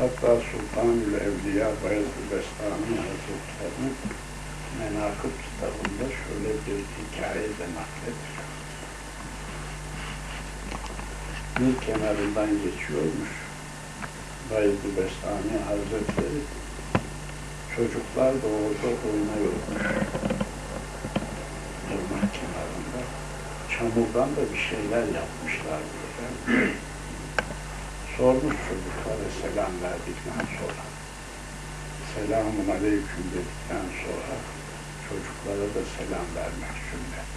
Hatta Sultanül Evliya Bayezid Bestami Hazretleri'nin Menakıb kitabında şöyle bir hikaye de naklediyor. Nil kenarından geçiyormuş Bayezid Bestami Hazretleri. Çocuklar da orada oynuyormuş. Irmak kenarında. Çamurdan da bir şeyler yapmışlar böyle. Sormuş çocuklara selam verdikten sonra. Selamun aleyküm dedikten sonra çocuklara da selam vermek sünnet.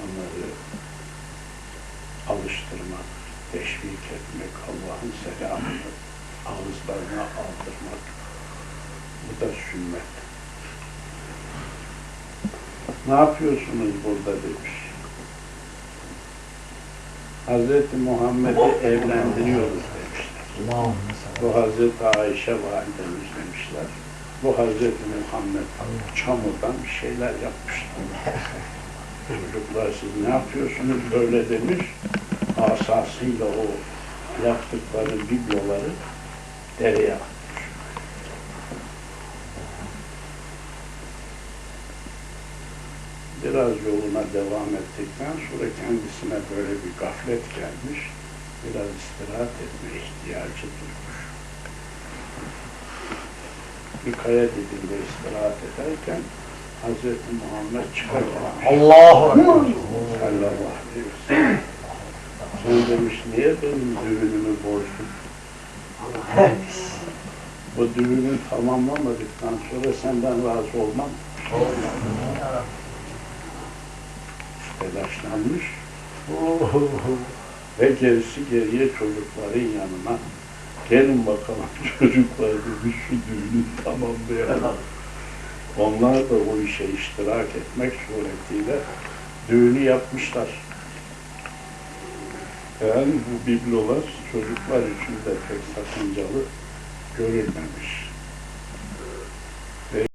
Onları alıştırmak, teşvik etmek, Allah'ın selamını ağızlarına aldırmak. Bu da sünnet. Ne yapıyorsunuz burada demiş. Hazreti Muhammed'i evlendiriyoruz demişler. Bu Hazreti Ayşe validemiz demişler. Bu Hazreti Muhammed çamurdan bir şeyler yapmışlar. Çocuklar siz ne yapıyorsunuz böyle demiş. Asasıyla o yaptıkları bibloları dereye atmış. Biraz yoluna devam ettikten sonra kendisine böyle bir gaflet gelmiş. Biraz istirahat etme ihtiyacı duymuş. Bir kaya dibinde istirahat ederken Hazreti Muhammed çıkartmamış. Allahu Ekber. Sallallahu aleyhi ve sellem. Sen demiş niye benim düğünümü bozdun? Bu düğünü tamamlamadıktan sonra senden razı olmam. Telaşlanmış. Ve gerisi geriye çocukların yanına gelin bakalım çocuklar demiş şu düğünü tamamlayalım. Onlar da o işe iştirak etmek suretiyle düğünü yapmışlar. Yani bu biblolar çocuklar için de pek sakıncalı görülmemiş.